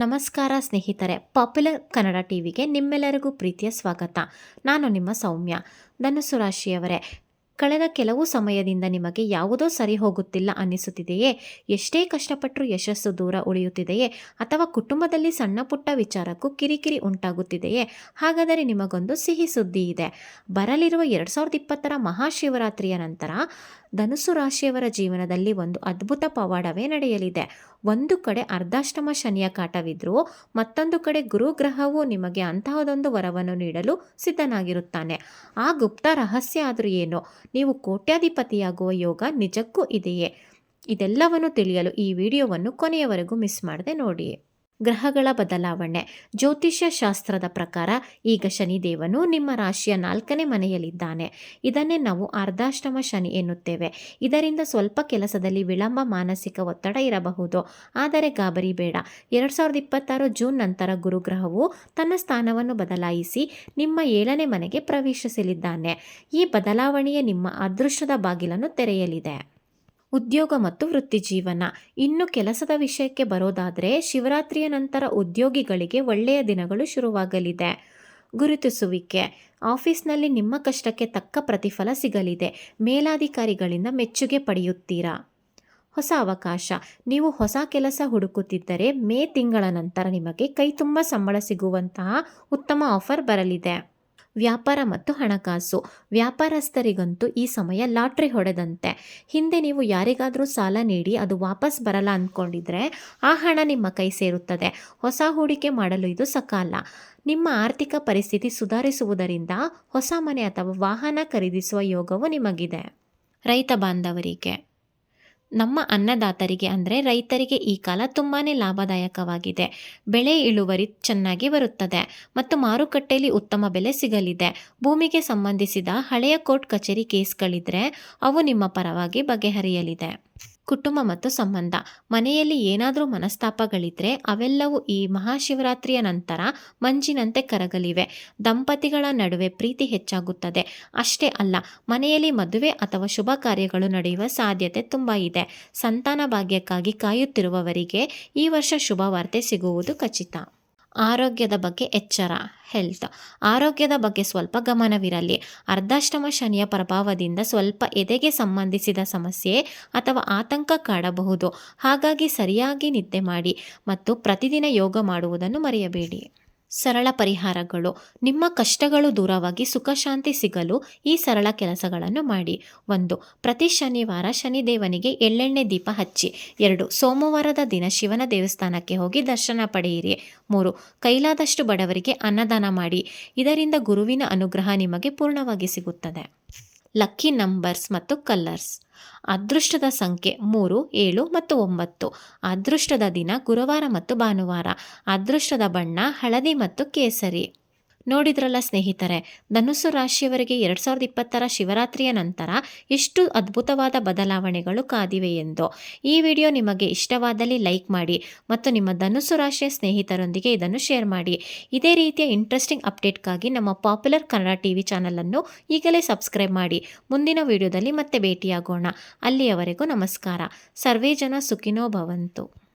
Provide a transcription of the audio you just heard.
ನಮಸ್ಕಾರ ಸ್ನೇಹಿತರೆ ಪಾಪ್ಯುಲರ್ ಕನ್ನಡ ಟಿವಿಗೆ ನಿಮ್ಮೆಲ್ಲರಿಗೂ ಪ್ರೀತಿಯ ಸ್ವಾಗತ. ನಾನು ನಿಮ್ಮ ಸೌಮ್ಯ. ಧನುಸು ರಾಶಿಯವರೇ ಕಳೆದ ಕೆಲವು ಸಮಯದಿಂದ ನಿಮಗೆ ಯಾವುದೋ ಸರಿ ಹೋಗುತ್ತಿಲ್ಲ ಅನ್ನಿಸುತ್ತಿದೆಯೇ? ಎಷ್ಟೇ ಕಷ್ಟಪಟ್ಟರೂ ಯಶಸ್ಸು ದೂರ ಉಳಿಯುತ್ತಿದೆಯೇ? ಅಥವಾ ಕುಟುಂಬದಲ್ಲಿ ಸಣ್ಣ ಪುಟ್ಟ ವಿಚಾರಕ್ಕೂ ಕಿರಿಕಿರಿ ಉಂಟಾಗುತ್ತಿದೆಯೇ? ಹಾಗಾದರೆ ನಿಮಗೊಂದು ಸಿಹಿ ಸುದ್ದಿ ಇದೆ. ಬರಲಿರುವ ಎರಡು ಸಾವಿರದ ಇಪ್ಪತ್ತರ ಮಹಾಶಿವರಾತ್ರಿಯ ನಂತರ ಧನುಸು ರಾಶಿಯವರ ಜೀವನದಲ್ಲಿ ಒಂದು ಅದ್ಭುತ ಪವಾಡವೇ ನಡೆಯಲಿದೆ. ಒಂದು ಕಡೆ ಅರ್ಧಾಷ್ಟಮ ಶನಿಯ ಕಾಟವಿದ್ರೂ, ಮತ್ತೊಂದು ಕಡೆ ಗುರುಗ್ರಹವು ನಿಮಗೆ ಅಂತಹದೊಂದು ವರವನ್ನು ನೀಡಲು ಸಿದ್ಧನಾಗಿರುತ್ತಾನೆ. ಆ ಗುಪ್ತ ರಹಸ್ಯ ಆದರೂ ಏನು? ನೀವು ಕೋಟ್ಯಾಧಿಪತಿಯಾಗುವ ಯೋಗ ನಿಜಕ್ಕೂ ಇದೆಯೇ? ಇದೆಲ್ಲವನ್ನು ತಿಳಿಯಲು ಈ ವಿಡಿಯೋವನ್ನು ಕೊನೆಯವರೆಗೂ ಮಿಸ್ ಮಾಡದೆ ನೋಡಿ ಗ್ರಹಗಳ ಬದಲಾವಣೆ. ಜ್ಯೋತಿಷ್ಯ ಶಾಸ್ತ್ರದ ಪ್ರಕಾರ ಈಗ ಶನಿದೇವನು ನಿಮ್ಮ ರಾಶಿಯ ನಾಲ್ಕನೇ ಮನೆಯಲ್ಲಿದ್ದಾನೆ. ಇದನ್ನೇ ನಾವು ಅರ್ಧಾಷ್ಟಮ ಶನಿ ಎನ್ನುತ್ತೇವೆ. ಇದರಿಂದ ಸ್ವಲ್ಪ ಕೆಲಸದಲ್ಲಿ ವಿಳಂಬ, ಮಾನಸಿಕ ಒತ್ತಡ ಇರಬಹುದು. ಆದರೆ ಗಾಬರಿ ಬೇಡ. ಎರಡು ಸಾವಿರದ ಇಪ್ಪತ್ತಾರು ಜೂನ್ ನಂತರ ಗುರುಗ್ರಹವು ತನ್ನ ಸ್ಥಾನವನ್ನು ಬದಲಾಯಿಸಿ ನಿಮ್ಮ ಏಳನೇ ಮನೆಗೆ ಪ್ರವೇಶಿಸಲಿದ್ದಾನೆ. ಈ ಬದಲಾವಣೆಯೇ ನಿಮ್ಮ ಅದೃಷ್ಟದ ಬಾಗಿಲನ್ನು ತೆರೆಯಲಿದೆ. ಉದ್ಯೋಗ ಮತ್ತು ವೃತ್ತಿ ಜೀವನ. ಇನ್ನು ಕೆಲಸದ ವಿಷಯಕ್ಕೆ ಬರೋದಾದರೆ ಶಿವರಾತ್ರಿಯ ನಂತರ ಉದ್ಯೋಗಿಗಳಿಗೆ ಒಳ್ಳೆಯ ದಿನಗಳು ಶುರುವಾಗಲಿದೆ. ಗುರುತಿಸುವಿಕೆ. ಆಫೀಸ್ನಲ್ಲಿ ನಿಮ್ಮ ಕಷ್ಟಕ್ಕೆ ತಕ್ಕ ಪ್ರತಿಫಲ ಸಿಗಲಿದೆ. ಮೇಲಾಧಿಕಾರಿಗಳಿಂದ ಮೆಚ್ಚುಗೆ ಪಡೆಯುತ್ತೀರಾ? ಹೊಸ ಅವಕಾಶ. ನೀವು ಹೊಸ ಕೆಲಸ ಹುಡುಕುತ್ತಿದ್ದರೆ ಮೇ ತಿಂಗಳ ನಂತರ ನಿಮಗೆ ಕೈ ತುಂಬ ಸಂಬಳ ಸಿಗುವಂತಹ ಉತ್ತಮ ಆಫರ್ ಬರಲಿದೆ. ವ್ಯಾಪಾರ ಮತ್ತು ಹಣಕಾಸು. ವ್ಯಾಪಾರಸ್ಥರಿಗಂತೂ ಈ ಸಮಯ ಲಾಟ್ರಿ ಹೊಡೆದಂತೆ. ಹಿಂದೆ ನೀವು ಯಾರಿಗಾದರೂ ಸಾಲ ನೀಡಿ ಅದು ವಾಪಸ್ ಬರಲ್ಲ ಅಂದ್ಕೊಂಡಿದ್ರೆ ಆ ಹಣ ನಿಮ್ಮ ಕೈ ಸೇರುತ್ತದೆ. ಹೊಸ ಹೂಡಿಕೆ ಮಾಡಲು ಇದು ಸಕಾಲ. ನಿಮ್ಮ ಆರ್ಥಿಕ ಪರಿಸ್ಥಿತಿ ಸುಧಾರಿಸುವುದರಿಂದ ಹೊಸ ಮನೆ ಅಥವಾ ವಾಹನ ಖರೀದಿಸುವ ಯೋಗವು ನಿಮಗಿದೆ. ರೈತ ಬಾಂಧವರಿಗೆ ನಮ್ಮ ಅನ್ನದಾತರಿಗೆ ಅಂದರೆ ರೈತರಿಗೆ ಈ ಕಾಲ ತುಂಬಾ ಲಾಭದಾಯಕವಾಗಿದೆ. ಬೆಳೆ ಇಳುವರಿ ಚೆನ್ನಾಗಿ ಬರುತ್ತದೆ ಮತ್ತು ಮಾರುಕಟ್ಟೆಯಲ್ಲಿ ಉತ್ತಮ ಬೆಲೆ ಸಿಗಲಿದೆ. ಭೂಮಿಗೆ ಸಂಬಂಧಿಸಿದ ಹಳೆಯ ಕೋರ್ಟ್ ಕಚೇರಿ ಕೇಸ್ಗಳಿದ್ರೆ ಅವು ನಿಮ್ಮ ಪರವಾಗಿ ಬಗೆಹರಿಯಲಿದೆ. ಕುಟುಂಬ ಮತ್ತು ಸಂಬಂಧ. ಮನೆಯಲ್ಲಿ ಏನಾದರೂ ಮನಸ್ತಾಪಗಳಿದ್ರೆ ಅವೆಲ್ಲವೂ ಈ ಮಹಾಶಿವರಾತ್ರಿಯ ನಂತರ ಮಂಜಿನಂತೆ ಕರಗಲಿವೆ. ದಂಪತಿಗಳ ನಡುವೆ ಪ್ರೀತಿ ಹೆಚ್ಚಾಗುತ್ತದೆ. ಅಷ್ಟೇ ಅಲ್ಲ, ಮನೆಯಲ್ಲಿ ಮದುವೆ ಅಥವಾ ಶುಭ ಕಾರ್ಯಗಳು ನಡೆಯುವ ಸಾಧ್ಯತೆ ತುಂಬ ಇದೆ. ಸಂತಾನ ಭಾಗ್ಯಕ್ಕಾಗಿ ಕಾಯುತ್ತಿರುವವರಿಗೆ ಈ ವರ್ಷ ಶುಭ ವಾರ್ತೆ ಸಿಗುವುದು ಖಚಿತ. ಆರೋಗ್ಯದ ಬಗ್ಗೆ ಎಚ್ಚರ ಹೆಲ್ತ್ ಆರೋಗ್ಯದ ಬಗ್ಗೆ ಸ್ವಲ್ಪ ಗಮನವಿರಲಿ. ಅರ್ಧಾಷ್ಟಮ ಶನಿಯ ಪ್ರಭಾವದಿಂದ ಸ್ವಲ್ಪ ಎದೆಗೆ ಸಂಬಂಧಿಸಿದ ಸಮಸ್ಯೆ ಅಥವಾ ಆತಂಕ ಕಾಡಬಹುದು. ಹಾಗಾಗಿ ಸರಿಯಾಗಿ ನಿದ್ದೆ ಮಾಡಿ ಮತ್ತು ಪ್ರತಿದಿನ ಯೋಗ ಮಾಡುವುದನ್ನು ಮರೆಯಬೇಡಿ. ಸರಳ ಪರಿಹಾರಗಳು. ನಿಮ್ಮ ಕಷ್ಟಗಳು ದೂರವಾಗಿ ಸುಖ, ಶಾಂತಿ ಸಿಗಲು ಈ ಸರಳ ಕೆಲಸಗಳನ್ನು ಮಾಡಿ. ಒಂದು, ಪ್ರತಿ ಶನಿವಾರ ಶನಿದೇವನಿಗೆ ಎಳ್ಳೆಣ್ಣೆ ದೀಪ ಹಚ್ಚಿ. ಎರಡು, ಸೋಮವಾರದ ದಿನ ಶಿವನ ದೇವಸ್ಥಾನಕ್ಕೆ ಹೋಗಿ ದರ್ಶನ ಪಡೆಯಿರಿ. ಮೂರು, ಕೈಲಾದಷ್ಟು ಬಡವರಿಗೆ ಅನ್ನದಾನ ಮಾಡಿ. ಇದರಿಂದ ಗುರುವಿನ ಅನುಗ್ರಹ ನಿಮಗೆ ಪೂರ್ಣವಾಗಿ ಸಿಗುತ್ತದೆ. ಲಕ್ಕಿ ನಂಬರ್ಸ್ ಮತ್ತು ಕಲರ್ಸ್ ಅದೃಷ್ಟದ ಸಂಖ್ಯೆ ಮೂರು, ಏಳು ಮತ್ತು ಒಂಬತ್ತು. ಅದೃಷ್ಟದ ದಿನ ಗುರುವಾರ ಮತ್ತು ಭಾನುವಾರ. ಅದೃಷ್ಟದ ಬಣ್ಣ ಹಳದಿ ಮತ್ತು ಕೇಸರಿ. ನೋಡಿದ್ರಲ್ಲ ಸ್ನೇಹಿತರೆ, ಧನುಸ್ಸು ರಾಶಿಯವರಿಗೆ ಎರಡು ಸಾವಿರದ ಇಪ್ಪತ್ತರ ಶಿವರಾತ್ರಿಯ ನಂತರ ಎಷ್ಟು ಅದ್ಭುತವಾದ ಬದಲಾವಣೆಗಳು ಕಾದಿವೆ ಎಂದು. ಈ ವಿಡಿಯೋ ನಿಮಗೆ ಇಷ್ಟವಾದಲ್ಲಿ ಲೈಕ್ ಮಾಡಿ ಮತ್ತು ನಿಮ್ಮ ಧನುಸ್ಸು ರಾಶಿಯ ಸ್ನೇಹಿತರೊಂದಿಗೆ ಇದನ್ನು ಶೇರ್ ಮಾಡಿ. ಇದೇ ರೀತಿಯ ಇಂಟ್ರೆಸ್ಟಿಂಗ್ ಅಪ್ಡೇಟ್ಗಾಗಿ ನಮ್ಮ ಪಾಪ್ಯುಲರ್ ಕನ್ನಡ ಟಿ ವಿ ಚಾನಲನ್ನು ಈಗಲೇ ಸಬ್ಸ್ಕ್ರೈಬ್ ಮಾಡಿ. ಮುಂದಿನ ವಿಡಿಯೋದಲ್ಲಿ ಮತ್ತೆ ಭೇಟಿಯಾಗೋಣ. ಅಲ್ಲಿಯವರೆಗೂ ನಮಸ್ಕಾರ. ಸರ್ವೇ ಜನ ಸುಖಿನೋ ಭವಂತು.